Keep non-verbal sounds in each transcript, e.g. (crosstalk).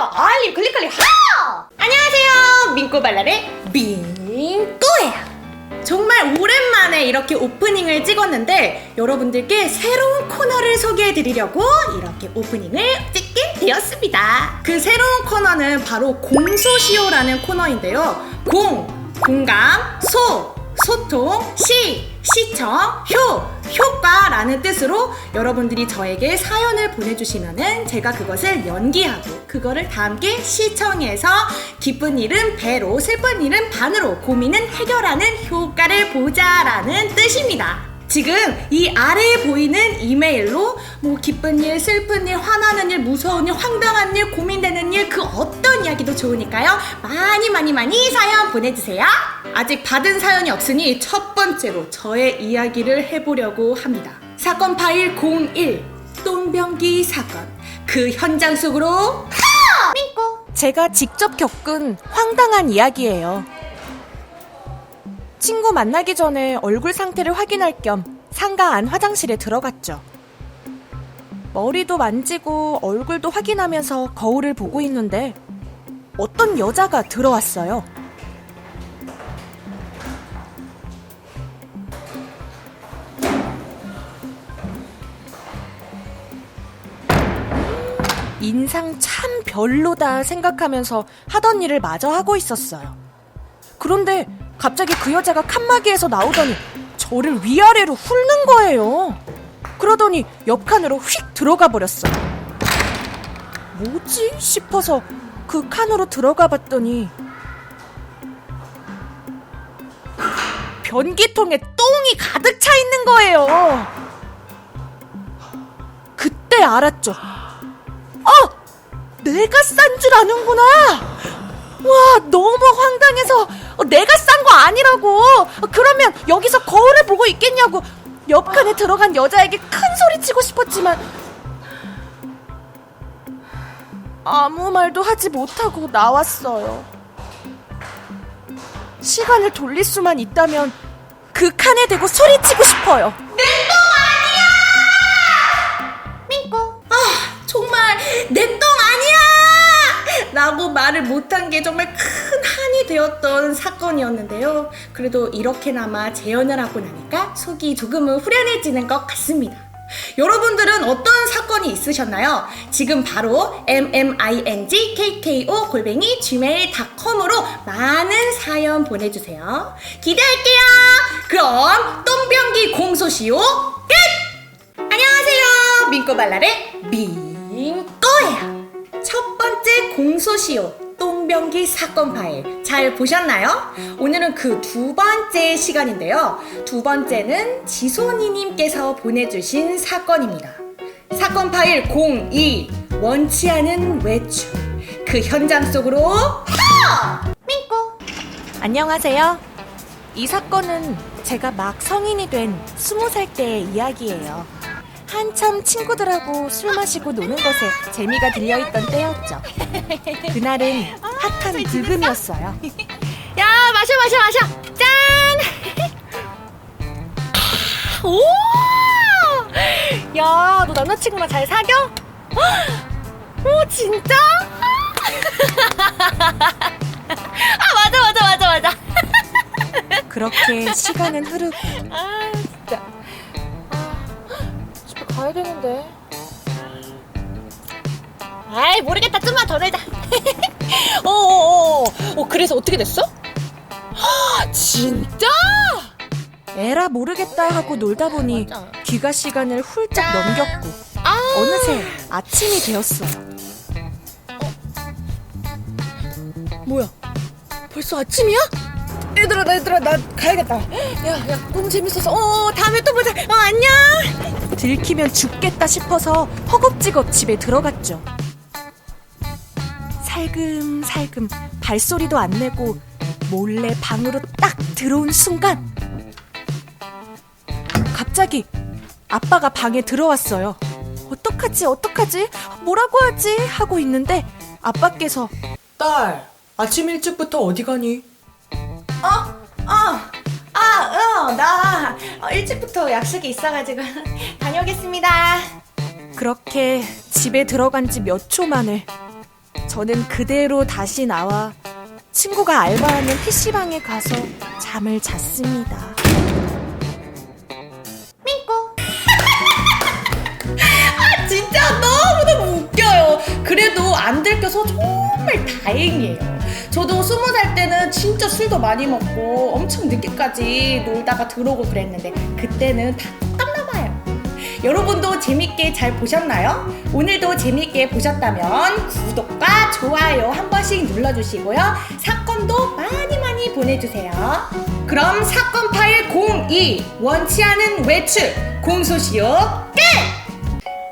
좋아요 알림 클릭 클릭 하 안녕하세요 민꼬발랄의 민꼬예요 정말 오랜만에 이렇게 오프닝을 찍었는데 여러분들께 새로운 코너를 소개해 드리려고 이렇게 오프닝을 찍게 되었습니다. 그 새로운 코너는 바로 공소시효라는 코너인데요. 공, 공감, 소, 소통, 시, 시청, 효, 효과라는 뜻으로 여러분들이 저에게 사연을 보내주시면은 제가 그것을 연기하고 그거를 다 함께 시청해서 기쁜 일은 배로 슬픈 일은 반으로 고민은 해결하는 효과를 보자라는 뜻입니다. 지금 이 아래에 보이는 이메일로 뭐 기쁜 일, 슬픈 일, 화나는 일, 무서운 일, 황당한 일, 고민되는 일 그 어떤 이야기도 좋으니까요. 많이 많이 많이 사연 보내주세요. 아직 받은 사연이 없으니 첫 번째로 저의 이야기를 해보려고 합니다. 사건 파일 01 똥병기 사건 그 현장 속으로 민꼬 제가 직접 겪은 황당한 이야기예요. 친구 만나기 전에 얼굴 상태를 확인할 겸 상가 안 화장실에 들어갔죠. 머리도 만지고 얼굴도 확인하면서 거울을 보고 있는데 어떤 여자가 들어왔어요. 인상 참 별로다 생각하면서 하던 일을 마저 하고 있었어요. 그런데 갑자기 그 여자가 칸막이에서 나오더니 저를 위아래로 훑는 거예요. 그러더니 옆 칸으로 휙 들어가 버렸어요. 뭐지? 싶어서 그 칸으로 들어가 봤더니 변기통에 똥이 가득 차 있는 거예요. 그때 알았죠. 어! 내가 싼 줄 아는구나! 와, 너무 황당해서 어, 내가 싼 거 아니라고! 어, 그러면 여기서 거울을 보고 있겠냐고 옆 칸에 들어간 여자에게 큰 소리 치고 싶었지만 아무 말도 하지 못하고 나왔어요. 시간을 돌릴 수만 있다면 그 칸에 대고 소리치고 싶어요. 민꼬 아 정말 내 똥 아니야 라고 말을 못한 게 정말 큰 되었던 사건이었는데요 그래도 이렇게나마 재연을 하고 나니까 속이 조금은 후련해지는 것 같습니다 여러분들은 어떤 사건이 있으셨나요? 지금 바로 mmingkko 골뱅이 gmail.com으로 많은 사연 보내주세요. 기대할게요. 그럼 똥병기 공소시효 끝! 안녕하세요. 민꼬발랄의 민꼬예요. 첫 번째 공소시효 똥병기 사건 파일 잘 보셨나요? 오늘은 그 두 번째 시간인데요. 두 번째는 지소니님께서 보내주신 사건입니다. 사건 파일 02 원치 않은 외출 그 현장 속으로 하! 민꼬 안녕하세요. 이 사건은 제가 막 성인이 된 스무 살 때의 이야기예요. 한참 친구들하고 술 마시고 노는 것에 재미가 들려있던 때였죠. 그날은 핫한 불금이었어요. 야 마셔 마셔 마셔 짠! 오! 야, 너 남자친구랑 잘 사겨? 오 진짜? 아 맞아 맞아 맞아 맞아 그렇게 시간은 흐르고 아 진짜 집에 가야 되는데. 아이 모르겠다 좀만 더 놀자 어어어 (laughs) 어, 그래서 어떻게 됐어? 진짜? 에라 모르겠다 하고 놀다 보니 맞아. 귀가 시간을 훌쩍 넘겼고 아 어느새 아침이 되었어요. 뭐야 벌써 아침이야? 얘들아 나 얘들아 나 가야겠다 야 야 너무 재밌어서 어 다음에 또 보자 어 안녕 들키면 죽겠다 싶어서 허겁지겁 집에 들어갔죠. 살금살금 발소리도 안 내고 몰래 방으로 딱 들어온 순간 갑자기 아빠가 방에 들어왔어요. 어떡하지 어떡하지 뭐라고 하지 하고 있는데 아빠께서 딸, 아침 일찍부터 어디 가니? 어? 어? 아, 어, 나 어, 일찍부터 약속이 있어가지고 (laughs) 다녀오겠습니다. 그렇게 집에 들어간 지 몇 초 만에 저는 그대로 다시 나와 친구가 알바하는 PC방에 가서 잠을 잤습니다. 민꼬. (laughs) 아 진짜 너무너무 웃겨요. 그래도 안 들켜서 정말 다행이에요. 저도 스무 살 때는 진짜 술도 많이 먹고 엄청 늦게까지 놀다가 들어오고 그랬는데 그때는 다. 여러분도 재밌게 잘 보셨나요? 오늘도 재밌게 보셨다면 구독과 좋아요 한 번씩 눌러주시고요. 사건도 많이 많이 보내주세요. 그럼 사건 파일 02 원치 않은 외출 공소시효 끝!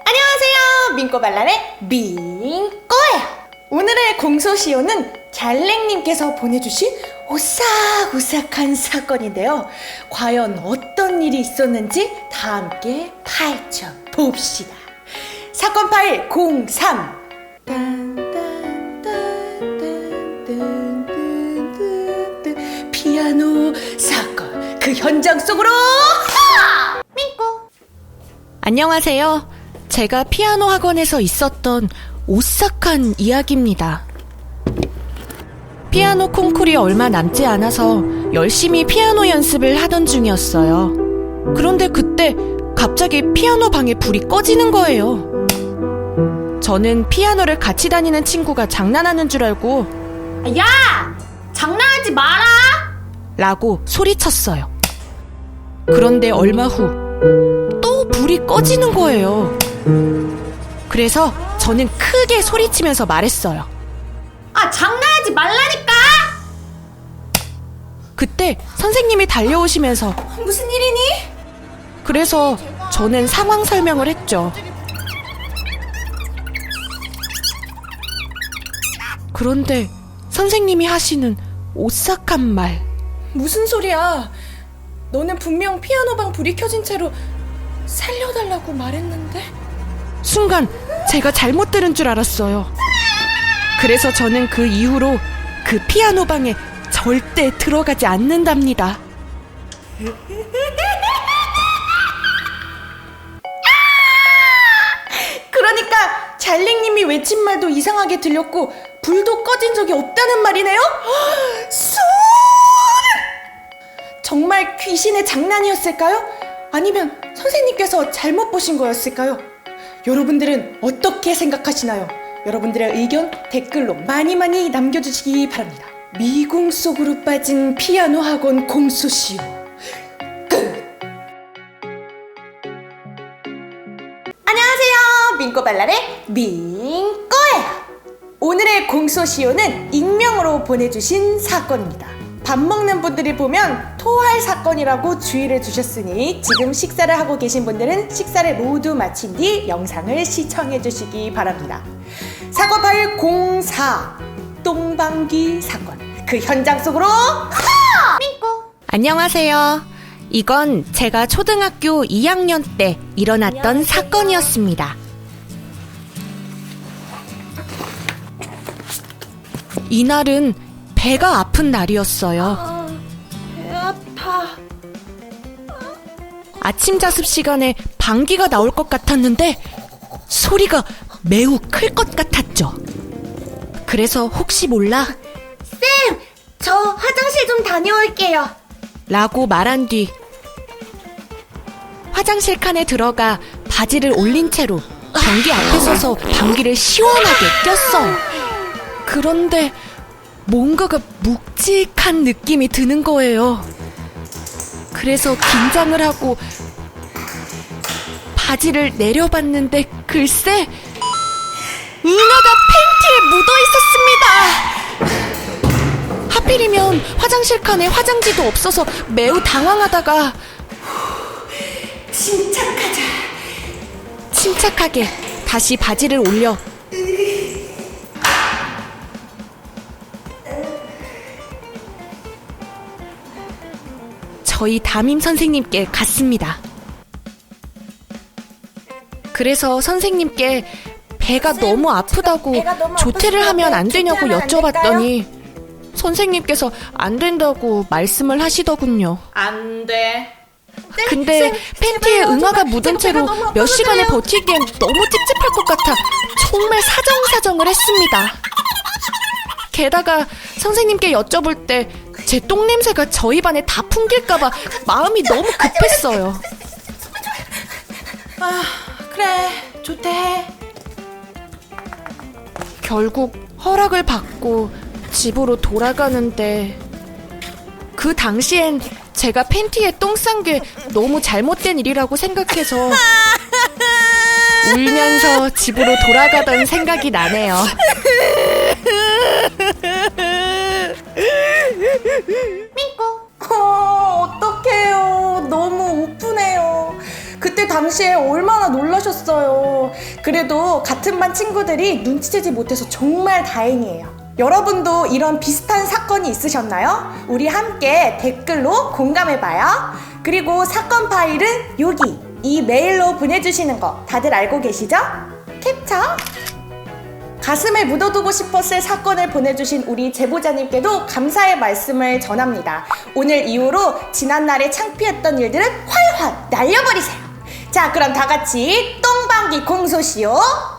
안녕하세요. 민꼬발랄의 민꼬예요. 오늘의 공소시효는 잘랭님께서 보내주신 오싹오싹한 사건인데요. 과연 어떤 일이 있었는지 다 함께 파헤쳐 봅시다. 사건 파일 03. 딴딴딴딴딴딴딴. 피아노 사건 그 현장 속으로 하! 민꼬 안녕하세요. 제가 피아노 학원에서 있었던 오싹한 이야기입니다. 피아노 콩쿨이 얼마 남지 않아서 열심히 피아노 연습을 하던 중이었어요. 그런데 그때 갑자기 피아노 방에 불이 꺼지는 거예요. 저는 피아노를 같이 다니는 친구가 장난하는 줄 알고 야! 장난하지 마라! 라고 소리쳤어요. 그런데 얼마 후 또 불이 꺼지는 거예요. 그래서 저는 크게 소리치면서 말했어요. 아, 장 그때 선생님이 달려오시면서 무슨 일이니? 그래서 저는 상황 설명을 했죠. 그런데 선생님이 하시는 오싹한 말. 무슨 소리야? 너는 분명 피아노 방 불이 켜진 채로 살려달라고 말했는데? 순간 제가 잘못 들은 줄 알았어요. 그래서 저는 그 이후로 그 피아노 방에 절대 들어가지 않는답니다. 그러니까 잘링님이 외친 말도 이상하게 들렸고 불도 꺼진 적이 없다는 말이네요? 정말 귀신의 장난이었을까요? 아니면 선생님께서 잘못 보신 거였을까요? 여러분들은 어떻게 생각하시나요? 여러분들의 의견 댓글로 많이 많이 남겨주시기 바랍니다. 미궁 속으로 빠진 피아노 학원 공소시효 안녕하세요. 민꼬 발랄의 민꼬예요. 오늘의 공소시효는 익명으로 보내주신 사건입니다. 밥 먹는 분들이 보면 토할 사건이라고 주의를 주셨으니 지금 식사를 하고 계신 분들은 식사를 모두 마친 뒤 영상을 시청해 주시기 바랍니다. 파일 04 똥방귀 사건 그 현장 속으로 하! 민꼬 안녕하세요. 이건 제가 초등학교 2학년 때 일어났던 사건이었습니다. 이날은 배가 아픈 날이었어요. 배 아파 아침 자습 시간에 방귀가 나올 것 같았는데 소리가 매우 클 것 같았죠. 그래서 혹시 몰라 쌤! 저 화장실 좀 다녀올게요 라고 말한 뒤 화장실 칸에 들어가 바지를 올린 채로 변기 앞에 서서 방귀를 시원하게 꼈어요. 그런데 뭔가가 묵직한 느낌이 드는 거예요. 그래서 긴장을 하고 바지를 내려봤는데 글쎄 은하가 묻어 있었습니다. 하필이면 화장실 칸에 화장지도 없어서 매우 당황하다가 침착하자 침착하게 다시 바지를 올려 저희 담임 선생님께 갔습니다. 그래서 선생님께 배가 너무 아프다고 조퇴를 하면 안 되냐고 안 여쭤봤더니 선생님께서 안 된다고 말씀을 하시더군요. 안 돼 근데 팬티에 응아가 묻은 채로 몇 시간을 버티기엔 너무 찝찝할 것 같아 정말 사정사정을 했습니다. 게다가 선생님께 여쭤볼 때 제 똥냄새가 저희 반에 다 풍길까봐 마음이 너무 급했어요. 아 그래 좋대. 결국 허락을 받고 집으로 돌아가는데 그 당시엔 제가 팬티에 똥 싼 게 너무 잘못된 일이라고 생각해서 울면서 집으로 돌아가던 생각이 나네요. 어, (laughs) 당시에 얼마나 놀라셨어요. 그래도 같은 반 친구들이 눈치채지 못해서 정말 다행이에요. 여러분도 이런 비슷한 사건이 있으셨나요? 우리 함께 댓글로 공감해봐요. 그리고 사건 파일은 여기 이 메일로 보내주시는 거 다들 알고 계시죠? 캡처! 가슴에 묻어두고 싶었을 사건을 보내주신 우리 제보자님께도 감사의 말씀을 전합니다. 오늘 이후로 지난날에 창피했던 일들은 활활 날려버리세요. 자, 그럼 다 같이 똥방귀 공소시효